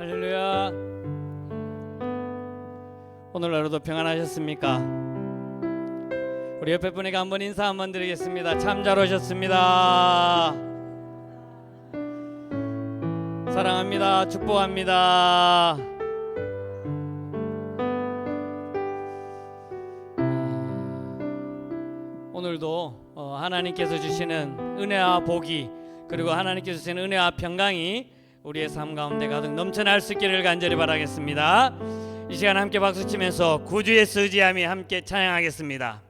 할렐루야. 오늘 하루도 평안하셨습니까? 우리 옆에 분에게 한번 인사 한번 드리겠습니다. 참 잘 오셨습니다. 사랑합니다. 축복합니다. 오늘도 어, 하나님께서 주시는 은혜와 복이 그리고 하나님께서 주시는 은혜와 평강이 우리의 삶 가운데 가득 넘쳐날 수 있기를 간절히 바라겠습니다. 이 시간 함께 박수 치면서 구주의 쓰지함이 함께 찬양하겠습니다.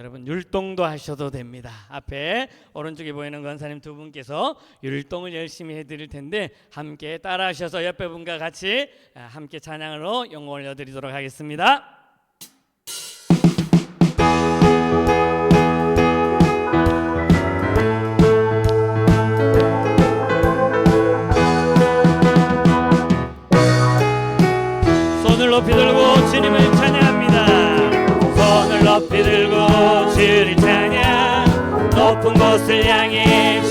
여러분 율동도 하셔도 됩니다. 앞에 오른쪽에 보이는 권사님 두 분께서 율동을 열심히 해드릴 텐데 함께 따라하셔서 옆에 분과 같이 아, 함께 찬양으로 영광 올려드리도록 하겠습니다. 손을 높이 들고 주님을 그를 타냐? 높은 곳을 향해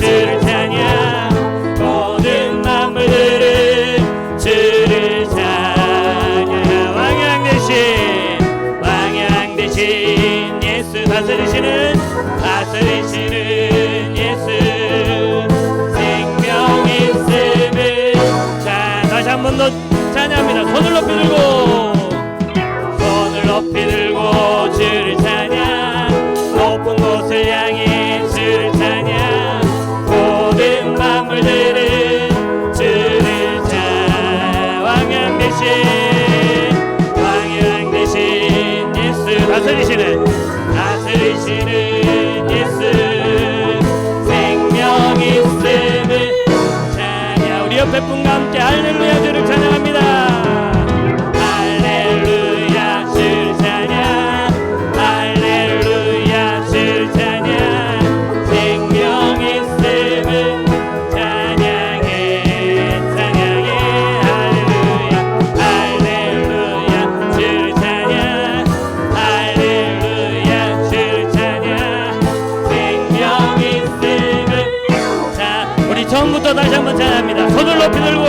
전부터 다시 한번 찬양합니다. 손을 높이 들고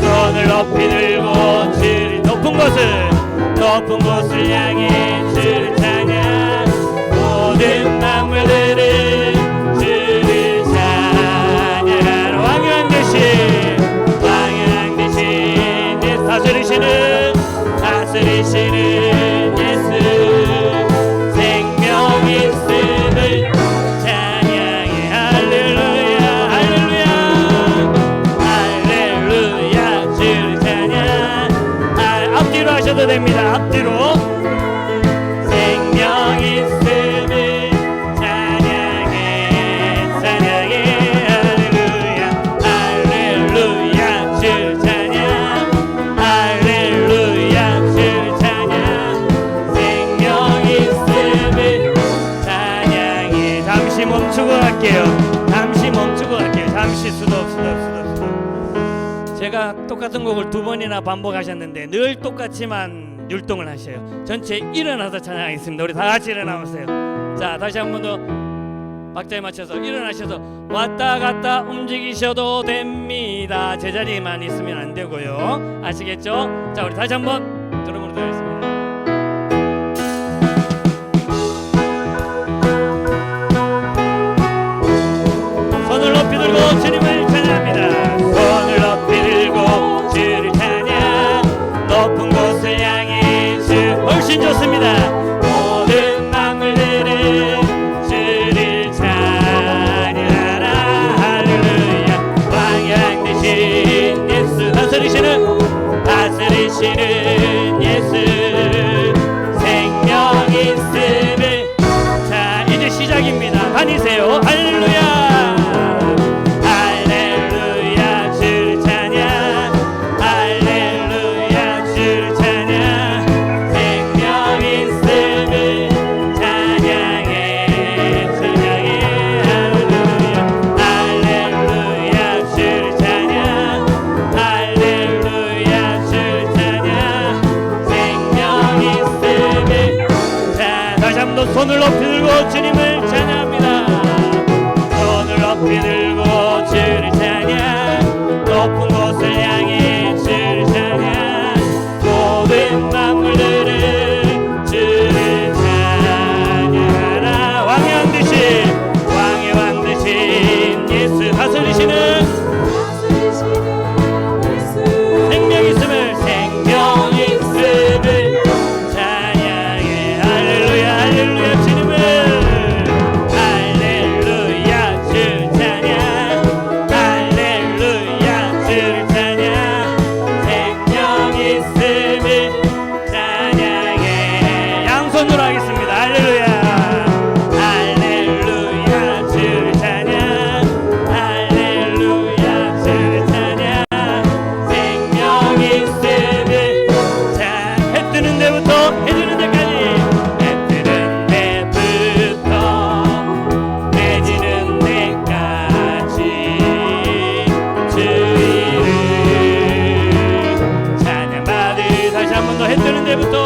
손을 높이 들고 질 높은 곳을 높은 곳을 향해 주를 찬양 모든 만물들을 주를 찬양 왕양 대신 왕양 대신 다스리시는 다스리시는 됩니다. 앞뒤로 똑같은 곡을 두 번이나 반복하셨는데 늘 똑같지만 율동을 하셔요. 전체 일어나서 찬양하겠습니다. 우리 다 같이 일어나보세요. 자, 다시 한 번 더 박자에 맞춰서 일어나셔서 왔다 갔다 움직이셔도 됩니다. 제자리만 있으면 안 되고요. 아시겠죠? 자, 우리 다시 한번 여러분으로 하겠습니다. debutó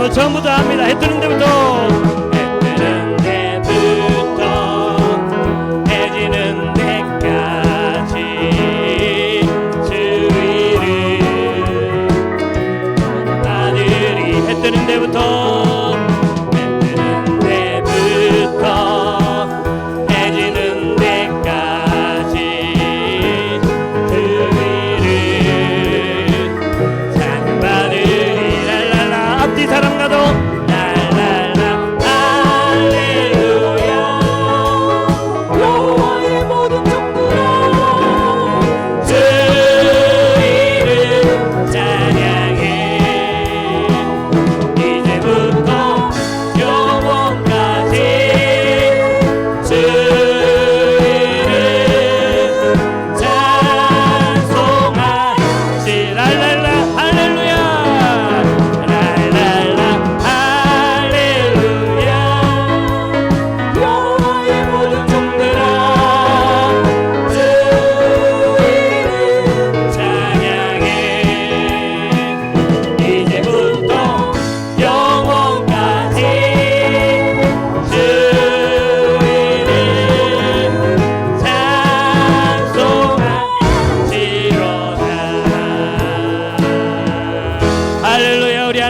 여러분 전부 다 합니다. 해 뜨는 데부터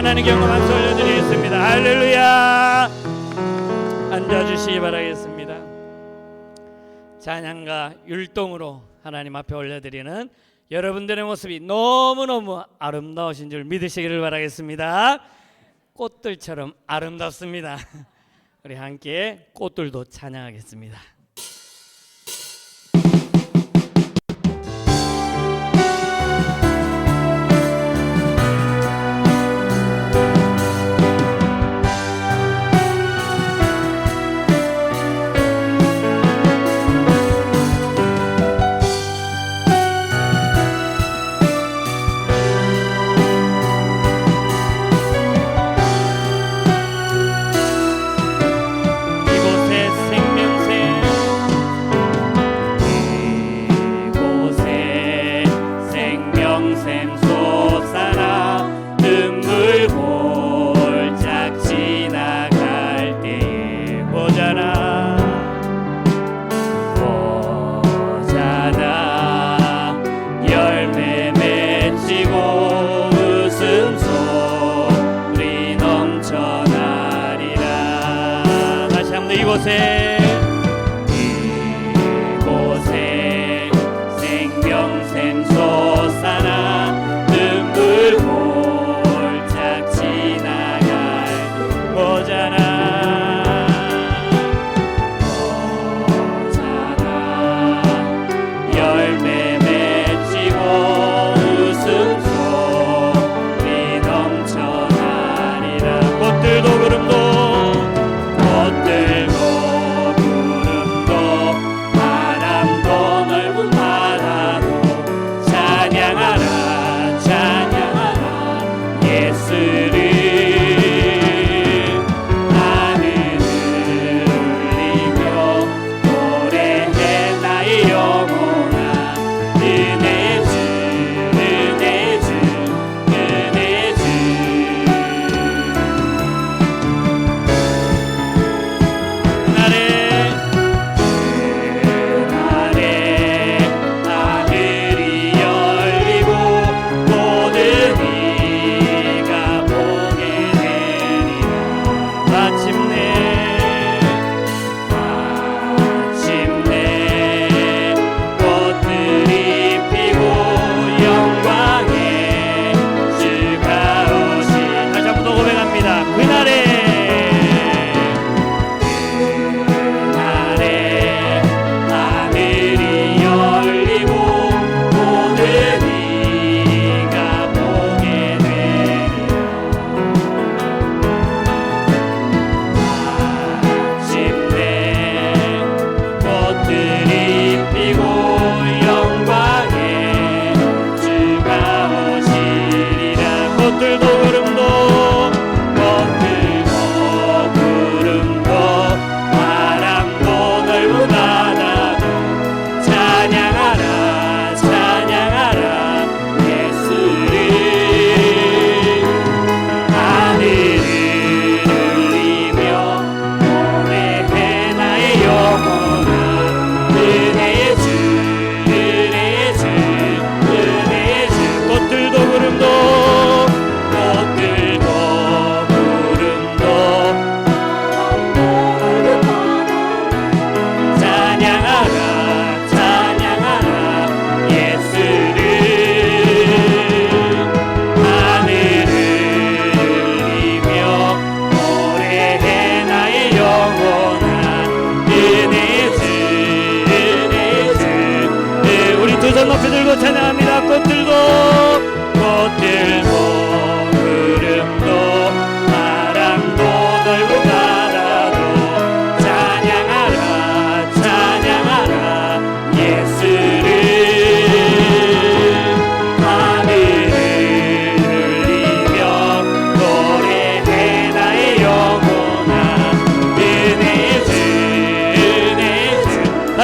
하나님 경험하면서 올려드리겠습니다. 할렐루야. 앉아주시기 바라겠습니다. 찬양과 율동으로 하나님 앞에 올려드리는 여러분들의 모습이 너무너무 아름다우신 줄 믿으시기를 바라겠습니다. 꽃들처럼 아름답습니다. 우리 함께 꽃들도 찬양하겠습니다.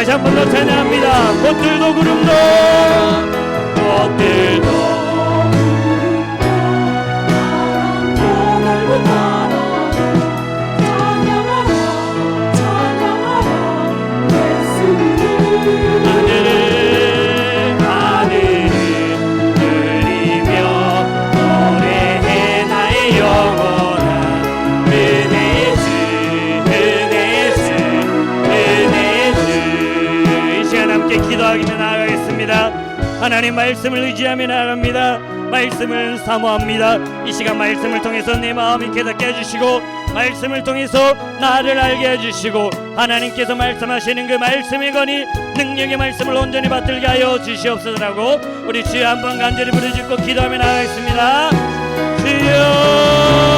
다시 한 번 더 찬양합니다. 꽃들도 구름도 꽃들도 하나님 말씀을 의지하며 나아갑니다. 말씀을 사모합니다. 이 시간 말씀을 통해서 내 마음이 깨닫게 해주시고 말씀을 통해서 나를 알게 해주시고 하나님께서 말씀하시는 그 권위 능력의 말씀을 온전히 받들게 하여 주시옵소서라고 우리 주여 한번 간절히 부르짖고 기도하며 나가겠습니다. 주여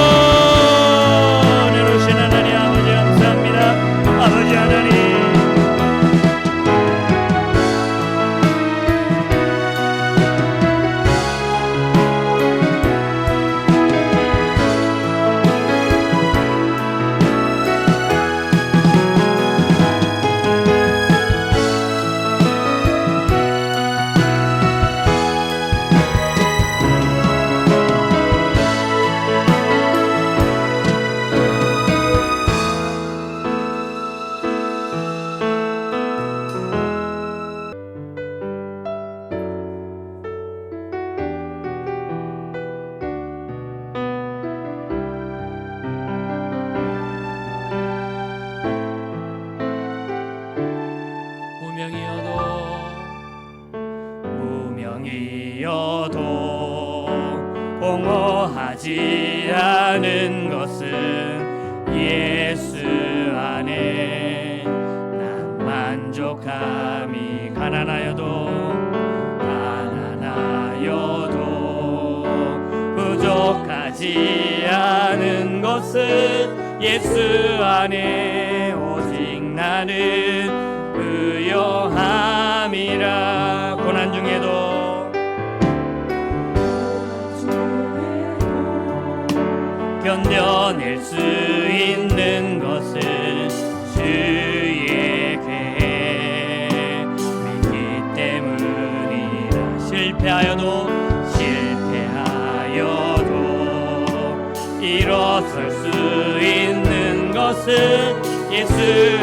무명이어도 공허하지 않은 것은 예수 안에 난 만족함이 가난하여도 가난하여도 부족하지 않은 것은 예수 안에 오직 나는 의여함이라 실패하여도 실패하여도 일어설 수 있는 것은 예수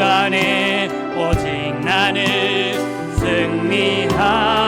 안에 오직 나는 승리함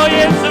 joy is